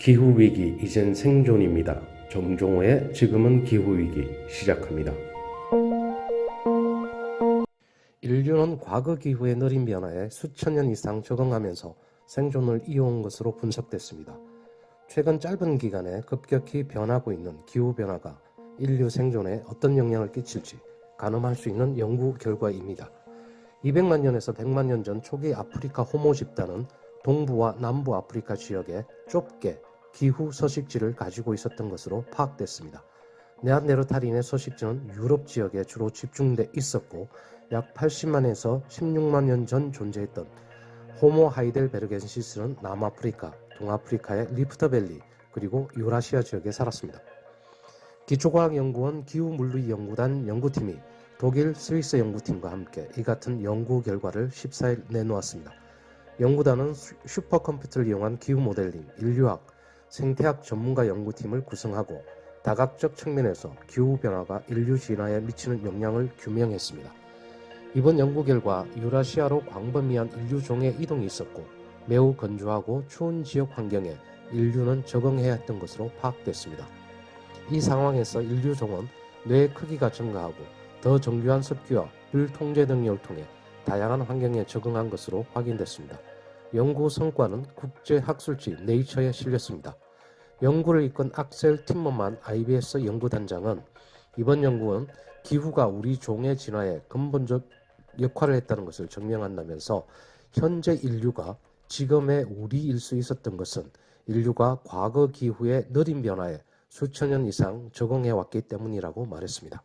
기후위기 이젠 생존입니다. 정종호의 지금은 기후위기 시작합니다. 인류는 과거 기후의 느린 변화에 수천 년 이상 적응하면서 생존을 이어온 것으로 분석됐습니다. 최근 짧은 기간에 급격히 변하고 있는 기후변화가 인류 생존에 어떤 영향을 끼칠지 가늠할 수 있는 연구 결과입니다. 200만 년에서 100만 년 전 초기 아프리카 호모 집단은 동부와 남부 아프리카 지역에 좁게 기후 서식지를 가지고 있었던 것으로 파악됐습니다. 네안데르탈인의 서식지는 유럽 지역에 주로 집중돼 있었고 약 80만에서 16만 년 전 존재했던 호모 하이델베르겐시스는 남아프리카, 동아프리카의 리프트밸리 그리고 유라시아 지역에 살았습니다. 기초과학연구원 기후물리연구단 연구팀이 독일, 스위스 연구팀과 함께 이 같은 연구 결과를 14일 내놓았습니다. 연구단은 슈- 슈퍼컴퓨터를 이용한 기후 모델링, 인류학, 생태학 전문가 연구팀을 구성하고 다각적 측면에서 기후 변화가 인류 진화에 미치는 영향을 규명했습니다. 이번 연구 결과 유라시아로 광범위한 인류 종의 이동이 있었고 매우 건조하고 추운 지역 환경에 인류는 적응해야 했던 것으로 파악됐습니다. 이 상황에서 인류 종은 뇌의 크기가 증가하고 더 정교한 습기와 불 통제 등을 통해 다양한 환경에 적응한 것으로 확인됐습니다. 연구 성과는 국제 학술지 네이처에 실렸습니다. 연구를 이끈 악셀 팀머만 IBS 연구단장은 이번 연구는 기후가 우리 종의 진화에 근본적 역할을 했다는 것을 증명한다면서 현재 인류가 지금의 우리일 수 있었던 것은 인류가 과거 기후의 느린 변화에 수천 년 이상 적응해 왔기 때문이라고 말했습니다.